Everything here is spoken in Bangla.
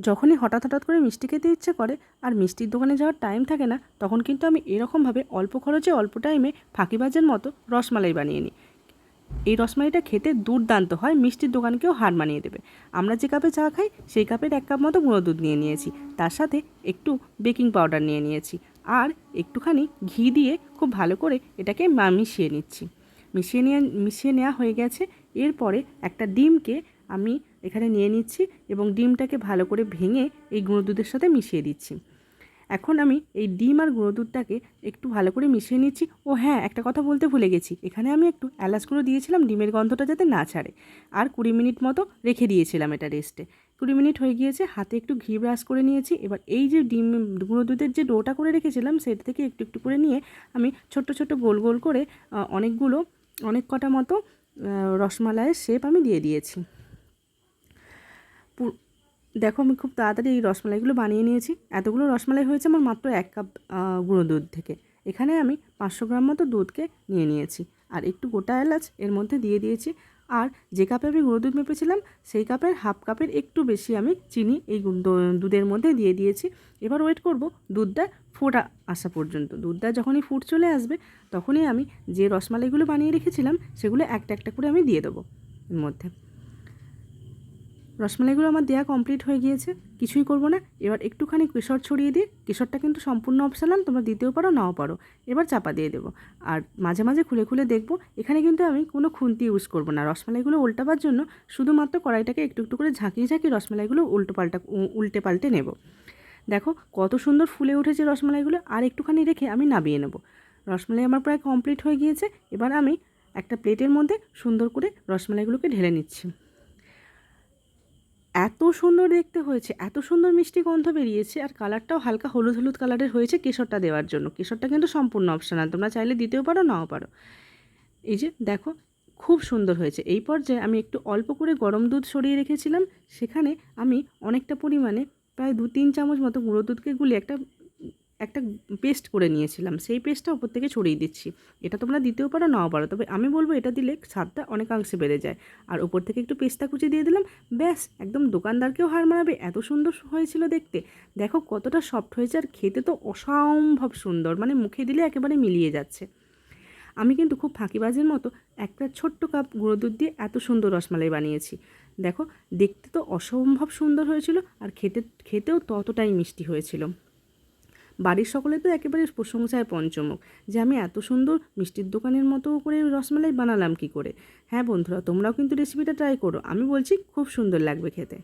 যখনই হঠাৎ হঠাৎ করে মিষ্টি খেতে ইচ্ছে করে আর মিষ্টির দোকানে যাওয়ার টাইম থাকে না, তখন কিন্তু আমি এরকমভাবে অল্প খরচে, অল্প টাইমে ফাঁকিবাজের মতো রসমালাই বানিয়ে নিই। এই রসমালাইটা খেতে দুর্দান্ত হয়, মিষ্টির দোকানকেও হার মানিয়ে দেবে। আমরা যে কাপে চা খাই, সেই কাপের এক কাপ মতো গুঁড়ো দুধ নিয়ে নিয়েছি। তার সাথে একটু বেকিং পাউডার নিয়ে নিয়েছি। আর একটুখানি ঘি দিয়ে খুব ভালো করে এটাকে মিশিয়ে নিচ্ছি। মিশিয়ে নিয়ে, মিশিয়ে নেওয়া হয়ে গেছে। এরপরে একটা ডিমকে আমি এখানে নিয়ে নিচ্ছি এবং ডিমটাকে ভালো করে ভেঙে এই গুঁড়ো দুধের সাথে মিশিয়ে দিচ্ছি। এখন আমি এই ডিম আর গুঁড়ো দুধটাকে একটু ভালো করে মিশিয়ে নিচ্ছি। ও হ্যাঁ একটা কথা বলতে ভুলে গেছি। এখানে আমি একটু এলাচ গুঁড়ো দিয়েছিলাম, ডিমের গন্ধটা যাতে না ছাড়ে। আর কুড়ি মিনিট মতো রেখে দিয়েছিলাম এটা রেস্টে। কুড়ি মিনিট হয়ে গিয়েছে, হাতে একটু ঘি ব্রাশ করে নিয়েছি। এবার এই যে ডিম, গুঁড়ো দুধের যে ডোটা করে রেখেছিলাম, সেটা থেকে একটু একটু করে নিয়ে আমি ছোট্ট ছোট্ট গোল গোল করে অনেকগুলো, অনেক কটা মতো রসমালাইয়ের শেপ আমি দিয়ে দিয়েছি। দেখো আমি খুব তাড়াতাড়ি এই রসমালাইগুলো বানিয়ে নিয়েছি। এতগুলো রসমালাই হয়েছে আমার মাত্র এক কাপ গুঁড়ো দুধ থেকে। এখানে আমি পাঁচশো গ্রাম মতো দুধকে নিয়ে নিয়েছি। আর একটু গোটা এলাচ এর মধ্যে দিয়ে দিয়েছি। আর যে কাপে আমি গুঁড়ো দুধ মেপেছিলাম, সেই কাপের হাফ কাপের একটু বেশি আমি চিনি এই দুধের মধ্যে দিয়ে দিয়েছি। এবার ওয়েট করব দুধটা ফোটা আসা পর্যন্ত। দুধটা যখনই ফুট চলে আসবে, তখনই আমি যে রসমালাইগুলো বানিয়ে রেখেছিলাম, সেগুলো একটা একটা করে আমি দিয়ে দেবো এর মধ্যে। রসমালাইগুলো আমার দেওয়া কমপ্লিট হয়ে গিয়েছে, কিছুই করব না। এবার একটুখানি কেশর ছড়িয়ে দিয়ে কেশরটা কিন্তু সম্পূর্ণ অপশনাল তোমরা দিতেও পারো, নাও পারো। এবার চাপা দিয়ে দেবো। আর মাঝে মাঝে খুলে খুলে দেখব, এখানে কিন্তু আমি কোনো খুন্তি ইউজ করব না। রসমালাইগুলো উল্টাবার জন্য শুধুমাত্র কড়াইটাকে একটু একটু করে ঝাঁকিয়ে ঝাঁকিয়ে রসমালাইগুলো উল্টো পাল্টা উল্টে পাল্টে নেব। দেখো, কত সুন্দর ফুলে উঠেছে রসমালাইগুলো, আর একটুখানি রেখে আমি নামিয়ে নেব। রসমালাই আমার প্রায় কমপ্লিট হয়ে গিয়েছে, এবার আমি একটা প্লেটের মধ্যে সুন্দর করে রসমালাইগুলোকে ঢেলে নিচ্ছি। এত সুন্দর দেখতে হয়েছে, এত সুন্দর মিষ্টি গন্ধ বেরিয়েছে আর কালারটাও হালকা হলুদ হলুদ কালারের হয়েছে কেশরটা দেওয়ার জন্য। কেশরটা কিন্তু সম্পূর্ণ অপশনাল তোমরা চাইলে দিতেও পারো, নাও পারো। এই যে দেখো, খুব সুন্দর হয়েছে। এই পর্যায়ে আমি একটু অল্প করে গরম দুধ সরিয়ে রেখেছিলাম, সেখানে আমি অনেকটা পরিমাণে প্রায় দু তিন চামচ মতো গুঁড়ো দুধকে গুলি একটা একটা পেস্ট করে নিয়েছিলাম। সেই পেস্টটা ওপর থেকে ছড়িয়ে দিচ্ছি। এটা তোমরা দিতেও পারো, নাও পারো। তবে আমি বলব এটা দিলে স্বাদটা অনেকাংশে বেড়ে যায়। আর ওপর থেকে একটু পেস্তা কুচি দিয়ে দিলাম, ব্যাস, একদম দোকানদারকেও হার মানাবে। এত সুন্দর হয়েছিল দেখতে। দেখো কতটা সফট হয়েছে আর খেতে তো অসম্ভব সুন্দর মানে মুখে দিলে একেবারে মিলিয়ে যাচ্ছে। আমি কিন্তু খুব ফাঁকিবাজের মতো একটা ছোট্ট কাপ গুঁড়ো দুধ দিয়ে এত সুন্দর রসমালাই বানিয়েছি। দেখো, দেখতে তো অসম্ভব সুন্দর হয়েছিল আর খেতে, খেতেও ততটাই মিষ্টি হয়েছিল। বাড়ির সকলে তো একেবারে প্রশংসায় পঞ্চমুখ যে আমি এত সুন্দর মিষ্টির দোকানের মতো করে রসমালাই বানালাম কি করে? হ্যাঁ বন্ধুরা, তোমরাও কিন্তু রেসিপিটা ট্রাই করো। আমি বলছি খুব সুন্দর লাগবে খেতে।